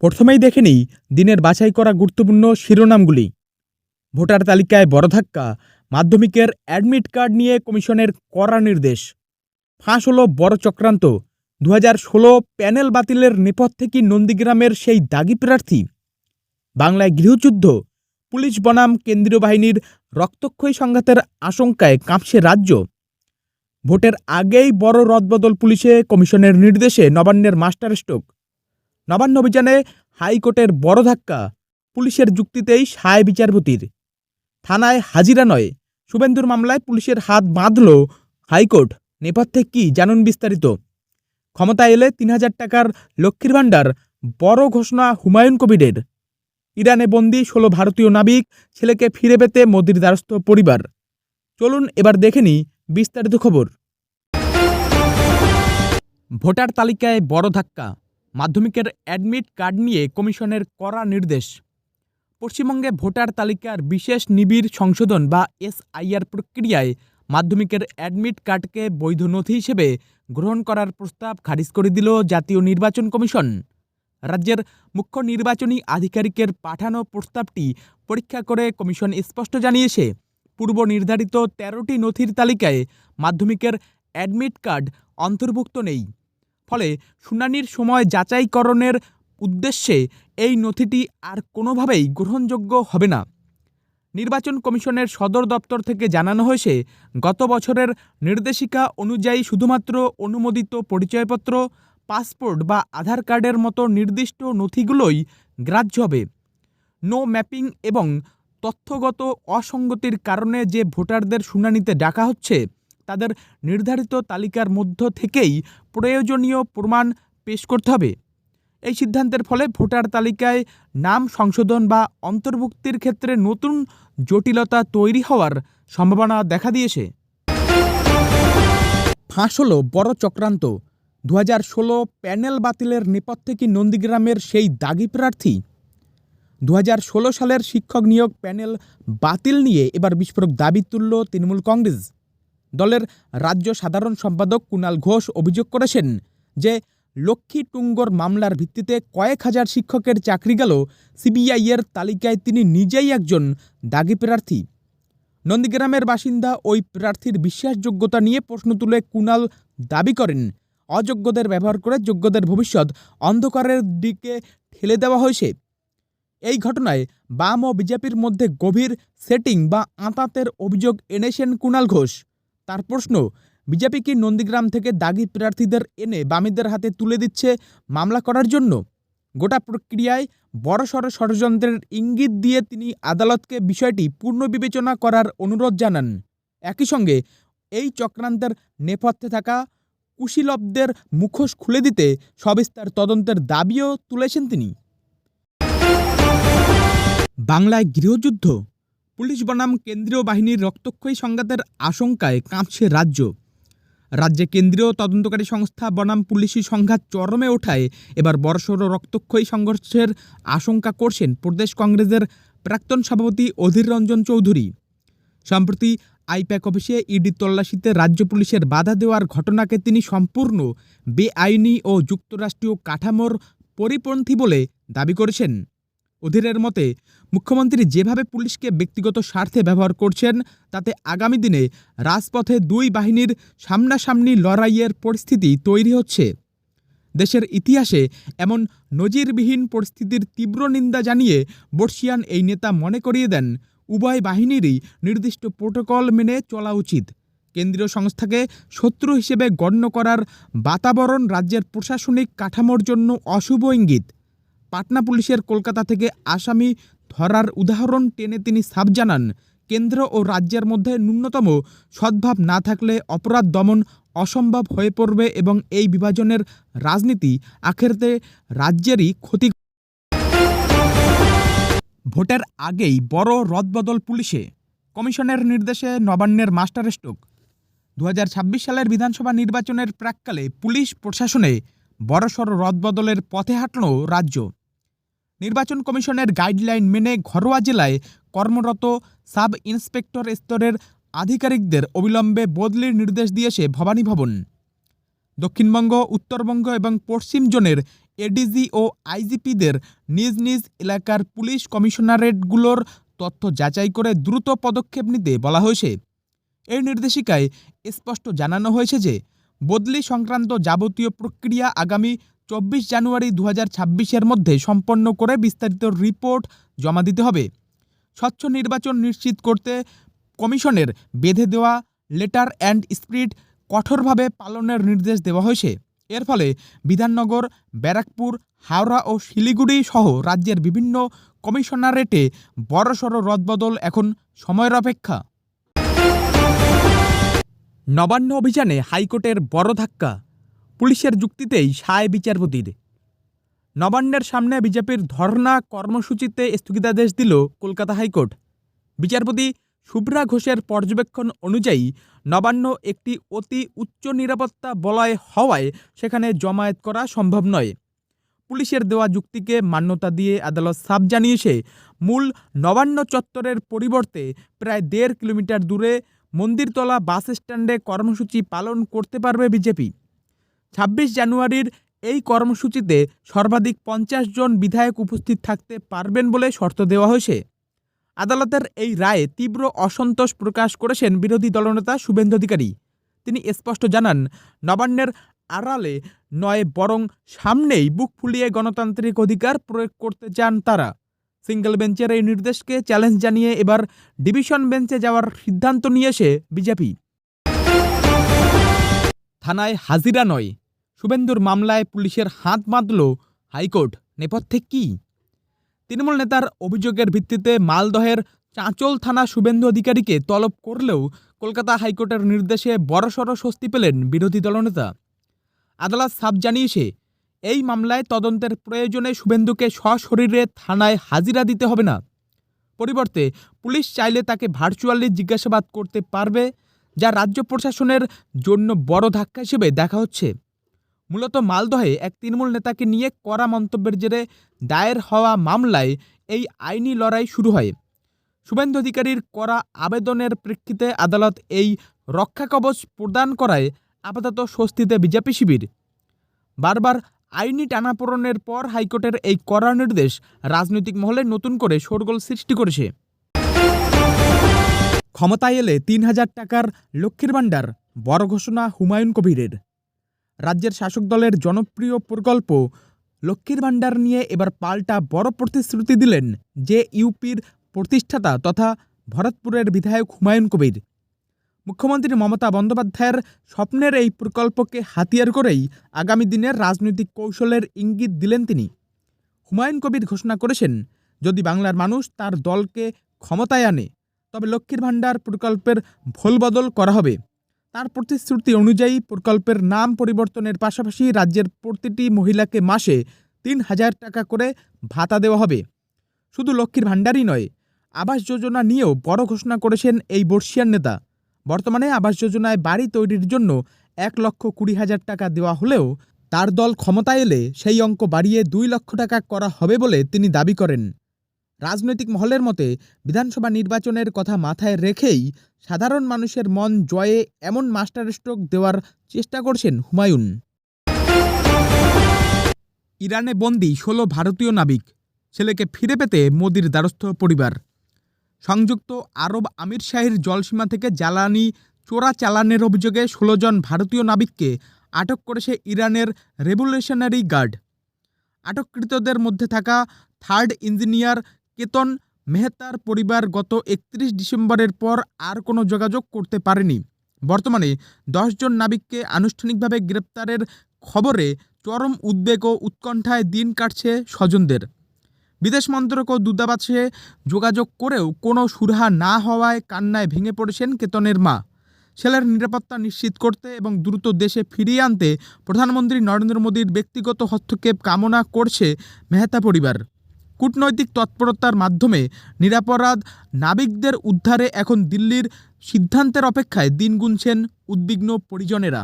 প্রথমেই দেখে নিই দিনের বাছাই করা গুরুত্বপূর্ণ শিরোনামগুলি। ভোটার তালিকায় বড় ধাক্কা, মাধ্যমিকের অ্যাডমিট কার্ড নিয়ে কমিশনের কড়া নির্দেশ। ফাঁস হলো বড় চক্রান্ত দু প্যানেল বাতিলের নেপথ্যে কি নন্দীগ্রামের সেই দাগি প্রার্থী? বাংলায় গৃহযুদ্ধ, পুলিশ বনাম কেন্দ্রীয় বাহিনীর রক্তক্ষয়ী সংঘাতের আশঙ্কায় কাঁপছে রাজ্য। ভোটের আগেই বড় রদবদল পুলিশে কমিশনের নির্দেশে নবান্নের মাস্টার স্ট্রোক। নবান্ন অভিযানে হাইকোর্টের বড় ধাক্কা, পুলিশের যুক্তিতেই সায় বিচারপতির। থানায় হাজিরা নয়, শুভেন্দুর মামলায় পুলিশের হাত বাঁধল হাইকোর্ট। নেপথ্যে কি জানুন বিস্তারিত। ক্ষমতা এলে তিন হাজার টাকার লক্ষ্মীর ভাণ্ডার, বড় ঘোষণা হুমায়ুন কবিরের। ইরানে বন্দি ষোলো ভারতীয় নাবিক ছেলেকে ফিরে পেতে মোদির দ্বারস্থ পরিবার। চলুন এবার দেখে নিই বিস্তারিত খবর। ভোটার তালিকায় বড় ধাক্কা। মাধ্যমিকের অ্যাডমিট কার্ড নিয়ে কমিশনের কড়া নির্দেশ। পশ্চিমবঙ্গে ভোটার তালিকার বিশেষ নিবিড় সংশোধন বা এসআইআর প্রক্রিয়ায় মাধ্যমিকের অ্যাডমিট কার্ডকে বৈধ নথি হিসেবে গ্রহণ করার প্রস্তাব খারিজ করে দিল জাতীয় নির্বাচন কমিশন। রাজ্যের মুখ্য নির্বাচনী আধিকারিকের পাঠানো প্রস্তাবটি পরীক্ষা করে কমিশন স্পষ্ট জানিয়েছে। পূর্ব নির্ধারিত তেরোটি নথির তালিকায় মাধ্যমিকের অ্যাডমিট কার্ড অন্তর্ভুক্ত নেই। ফলে শুনানির সময় যাচাইকরণের উদ্দেশ্যে এই নথিটি আর কোনোভাবেই গ্রহণযোগ্য হবে না। নির্বাচন কমিশনের সদর দপ্তর থেকে জানানো হয়েছে, গত বছরের নির্দেশিকা অনুযায়ী শুধুমাত্র অনুমোদিত পরিচয়পত্র, পাসপোর্ট বা আধার কার্ডের মতো নির্দিষ্ট নথিগুলোই গ্রাহ্য হবে। নো ম্যাপিং এবং তথ্যগত অসঙ্গতির কারণে যে ভোটারদের শুনানিতে ডাকা হচ্ছে তাদের নির্ধারিত তালিকার মধ্য থেকেই প্রয়োজনীয় প্রমাণ পেশ করতে হবে। এই সিদ্ধান্তের ফলে ভোটার তালিকায় নাম সংশোধন বা অন্তর্ভুক্তির ক্ষেত্রে নতুন জটিলতা তৈরি হওয়ার সম্ভাবনা দেখা দিয়েছে। ফাঁস হলো বড় চক্রান্ত। দু প্যানেল বাতিলের নেপথ্যে কি নন্দীগ্রামের সেই দাগি প্রার্থী? দু সালের শিক্ষক নিয়োগ প্যানেল বাতিল নিয়ে এবার বিস্ফোরক দাবি তুলল তৃণমূল কংগ্রেস। দলের রাজ্য সাধারণ সম্পাদক কুণাল ঘোষ অভিযোগ করেছেন যে লক্ষ্মী টুঙ্গর মামলার ভিত্তিতে কয়েক হাজার শিক্ষকের চাকরি গেল সিবিআইয়ের তালিকায় তিনি নিজেই একজন দাগি প্রার্থী। নন্দীগ্রামের বাসিন্দা ওই প্রার্থীর বিশ্বাসযোগ্যতা নিয়ে প্রশ্ন তুলে কুণাল দাবি করেন, অযোগ্যদের ব্যবহার করে যোগ্যদের ভবিষ্যৎ অন্ধকারের দিকে ঠেলে দেওয়া হয়েছে। এই ঘটনায় বাম ও বিজেপির মধ্যে গভীর সেটিং বা আঁতাতের অভিযোগ এনেছেন কুণাল ঘোষ। তার প্রশ্ন, বিজেপি কি নন্দীগ্রাম থেকে দাগি প্রার্থীদের এনে বামীদের হাতে তুলে দিচ্ছে মামলা করার জন্য? গোটা প্রক্রিয়ায় বড়সড় ষড়যন্ত্রের ইঙ্গিত দিয়ে তিনি আদালতকে বিষয়টি পুনর্বিবেচনা করার অনুরোধ জানান। একই সঙ্গে, এই চক্রান্তের নেপথ্যে থাকা কুশীলবদের মুখোশ খুলে দিতে সবিস্তার তদন্তের দাবিও তুলেছেন তিনি। বাংলায় গৃহযুদ্ধ? পুলিশ বনাম কেন্দ্রীয় বাহিনীর রক্তক্ষয়ী সংঘাতের আশঙ্কায় কাঁপছে রাজ্য। রাজ্যে কেন্দ্রীয় তদন্তকারী সংস্থা বনাম পুলিশি সংঘাত চরমে ওঠায়। এবার বড়সড় রক্তক্ষয়ী সংঘর্ষের আশঙ্কা করছেন প্রদেশ কংগ্রেসের প্রাক্তন সভাপতি অধীর রঞ্জন চৌধুরী। সম্প্রতি আইপ্যাক অফিসে ইডি তল্লাশিতে রাজ্য পুলিশের বাধা দেওয়ার ঘটনাকে তিনি সম্পূর্ণ বেআইনি ও যুক্তরাষ্ট্রীয় কাঠামোর পরিপন্থী বলে দাবি করেছেন। অধীরের মতে, মুখ্যমন্ত্রী যেভাবে পুলিশকে ব্যক্তিগত স্বার্থে ব্যবহার করছেন, তাতে আগামী দিনে রাজপথে দুই বাহিনীর সামনাসামনি লড়াইয়ের পরিস্থিতি তৈরি হচ্ছে। দেশের ইতিহাসে এমন নজিরবিহীন পরিস্থিতির তীব্র নিন্দা জানিয়ে বর্ষিয়ান এই নেতা মনে করিয়ে দেন, উভয় বাহিনীরই নির্দিষ্ট প্রোটোকল মেনে চলা উচিত। কেন্দ্রীয় সংস্থাকে শত্রু হিসেবে গণ্য করার বাতাবরণ রাজ্যের প্রশাসনিক কাঠামোর জন্য অশুভ ইঙ্গিত। পাটনা পুলিশের কলকাতা থেকে আসামি ধরার উদাহরণ টেনে তিনি সাফ জানান। কেন্দ্র ও রাজ্যের মধ্যে ন্যূনতম সদ্ভাব না থাকলে অপরাধ দমন অসম্ভব হয়ে পড়বে এবং এই বিভাজনের রাজনীতি আখেরতে রাজ্যেরই ক্ষতি ভোটের আগেই বড় রদবদল পুলিশে। কমিশনের নির্দেশে নবান্নের মাস্টার স্ট্রোক। দু সালের বিধানসভা নির্বাচনের প্রাককালে পুলিশ প্রশাসনে বড়সড় রদবদলের পথে হাঁটল রাজ্য। নির্বাচন কমিশনের গাইডলাইন মেনে ঘরোয়া জেলায় কর্মরত সাব ইন্সপেক্টর স্তরের আধিকারিকদের অবিলম্বে বদলির নির্দেশ দিয়েছে ভবানী ভবন। দক্ষিণবঙ্গ, উত্তরবঙ্গ এবং পশ্চিম জোনের এডিজি ও আইজিপিদের নিজ নিজ এলাকার পুলিশ কমিশনারেটগুলোর তথ্য যাচাই করে দ্রুত পদক্ষেপ নিতে বলা হয়েছে। এই নির্দেশিকায় স্পষ্ট জানানো হয়েছে যে, বদলি সংক্রান্ত যাবতীয় প্রক্রিয়া আগামী চব্বিশ জানুয়ারি দু এর মধ্যে সম্পন্ন করে বিস্তারিত রিপোর্ট জমা দিতে হবে। স্বচ্ছ নির্বাচন নিশ্চিত করতে কমিশনের বেঁধে দেওয়া লেটার অ্যান্ড স্পিরিট কঠোরভাবে পালনের নির্দেশ দেওয়া হয়েছে। এর ফলে বিধাননগর, ব্যারাকপুর, হাওড়া ও শিলিগুড়ি সহ রাজ্যের বিভিন্ন কমিশনারেটে বড়সড় রদবদল এখন সময়ের অপেক্ষা। নবান্ন অভিযানে হাইকোর্টের বড় ধাক্কা। পুলিশের যুক্তিতেই সায় বিচারপতির নবান্নের সামনে বিজেপির ধর্না কর্মসূচিতে স্থগিতাদেশ দিল কলকাতা হাইকোর্ট। বিচারপতি শুভ্রা ঘোষের পর্যবেক্ষণ অনুযায়ী নবান্ন একটি অতি উচ্চ নিরাপত্তা বলয় হওয়ায় সেখানে জমায়েত করা সম্ভব নয়। পুলিশের দেওয়া যুক্তিকে মান্যতা দিয়ে আদালত সাফ জানিয়েছে, মূল নবান্ন চত্বরের পরিবর্তে প্রায় দেড় কিলোমিটার দূরে মন্দিরতলা বাস স্ট্যান্ডে কর্মসূচি পালন করতে পারবে বিজেপি। ছাব্বিশ জানুয়ারির এই কর্মসূচিতে সর্বাধিক পঞ্চাশ জন বিধায়ক উপস্থিত থাকতে পারবেন বলে শর্ত দেওয়া হয়েছে। আদালতের এই রায়ে তীব্র অসন্তোষ প্রকাশ করেছেন বিরোধী দলনেতা শুভেন্দু অধিকারী। তিনি স্পষ্ট জানান, নবান্নের আড়ালে নয়, বরং সামনেই বুক ফুলিয়ে গণতান্ত্রিক অধিকার প্রয়োগ করতে চান তারা। সিঙ্গেল বেঞ্চের এই নির্দেশকে চ্যালেঞ্জ জানিয়ে এবার ডিভিশন বেঞ্চে যাওয়ার সিদ্ধান্ত নিয়েছে বিজেপি। থানায় হাজিরা নয়। শুভেন্দুর মামলায় পুলিশের হাত বাঁধল হাইকোর্ট। নেপথ্যে কি? তৃণমূল নেতার অভিযোগের ভিত্তিতে মালদহের চাঁচল থানা শুভেন্দু অধিকারীকে তলব করলেও কলকাতা হাইকোর্টের নির্দেশে বড়সড় স্বস্তি পেলেন বিরোধী দলনেতা। আদালত সাফ জানিয়েছে, এই মামলায় তদন্তের প্রয়োজনে শুভেন্দুকে সশরীরে থানায় হাজিরা দিতে হবে না। পরিবর্তে পুলিশ চাইলে তাকে ভার্চুয়ালি জিজ্ঞাসাবাদ করতে পারবে যা রাজ্য প্রশাসনের জন্য বড় ধাক্কা হিসেবে দেখা হচ্ছে। মূলত মালদহে এক তৃণমূল নেতাকে নিয়ে কড়া মন্তব্যের জেরে দায়ের হওয়া মামলায় এই আইনি লড়াই শুরু হয়। শুভেন্দু অধিকারীর করা আবেদনের প্রেক্ষিতে আদালত এই রক্ষা কবচ প্রদান করায় আপাতত স্বস্তিতে বিজেপি শিবির। বারবার আইনি টানাপোড়নের পর হাইকোর্টের এই কড়া নির্দেশ রাজনৈতিক মহলে নতুন করে শোরগোল সৃষ্টি করেছে। ক্ষমতায় এলে তিন হাজার টাকার লক্ষ্মীর ভাণ্ডার, বড় ঘোষণা হুমায়ুন কবিরের। রাজ্যের শাসক দলের জনপ্রিয় প্রকল্প, লক্ষ্মীর ভাণ্ডার নিয়ে এবার পাল্টা বড় প্রতিশ্রুতি দিলেন যে ইউপির প্রতিষ্ঠাতা তথা ভরতপুরের বিধায়ক হুমায়ুন কবির। মুখ্যমন্ত্রী মমতা বন্দ্যোপাধ্যায়ের স্বপ্নের এই প্রকল্পকে হাতিয়ার করেই আগামী দিনের রাজনৈতিক কৌশলের ইঙ্গিত দিলেন তিনি। হুমায়ুন কবির ঘোষণা করেছেন, যদি বাংলার মানুষ তার দলকে ক্ষমতায় আনে তবে লক্ষ্মীর ভাণ্ডার প্রকল্পের ভোলবদল করা হবে। তার প্রতিশ্রুতি অনুযায়ী প্রকল্পের নাম পরিবর্তনের পাশাপাশি রাজ্যের প্রতিটি মহিলাকে মাসে তিন হাজার টাকা করে ভাতা দেওয়া হবে। শুধু লক্ষ্মীর ভাণ্ডারই নয়, আবাস যোজনা নিয়েও বড় ঘোষণা করেছেন এই বর্ষিয়ান নেতা। বর্তমানে আবাস যোজনায় বাড়ি তৈরির জন্য এক লক্ষ কুড়ি হাজার টাকা দেওয়া হলেও তার দল ক্ষমতায় এলে সেই অঙ্ক বাড়িয়ে দুই লক্ষ টাকা করা হবে বলে তিনি দাবি করেন। রাজনৈতিক মহলের মতে, বিধানসভা নির্বাচনের কথা মাথায় রেখেই সাধারণ মানুষের মন জয়ে এমন মাস্টার স্ট্রোক দেওয়ার চেষ্টা করছেন হুমায়ুন। ইরানে বন্দি ষোলো ভারতীয় নাবিক, ছেলেকে ফিরে পেতে মোদির দ্বারস্থ পরিবার। সংযুক্ত আরব আমির শাহীর জলসীমা থেকে জ্বালানি চোরা চালানের অভিযোগে ষোলো জন ভারতীয় নাবিককে আটক করেছে ইরানের রেভলিউশনারি গার্ড। আটককৃতদের মধ্যে থাকা থার্ড ইঞ্জিনিয়ার কেতন মেহতার পরিবার গত একত্রিশ ডিসেম্বরের পর আর কোনো যোগাযোগ করতে পারেনি। বর্তমানে দশজন নাবিককে আনুষ্ঠানিকভাবে গ্রেপ্তারের খবরে চরম উদ্বেগ ও উৎকণ্ঠায় দিন কাটছে স্বজনদের। বিদেশ মন্ত্রক ও দূতাবাসে যোগাযোগ করেও কোনো সুরাহা না হওয়ায় কান্নায় ভেঙে পড়েছেন কেতনের মা। ছেলের নিরাপত্তা নিশ্চিত করতে এবং দ্রুত দেশে ফিরিয়ে আনতে প্রধানমন্ত্রী নরেন্দ্র মোদীর ব্যক্তিগত হস্তক্ষেপ কামনা করছে মেহতা পরিবার। কূটনৈতিক তৎপরতার মাধ্যমে নিরাপরাধ নাবিকদের উদ্ধারে এখন দিল্লির সিদ্ধান্তের অপেক্ষায় দিন গুনছেন উদ্বিগ্ন পরিজনেরা।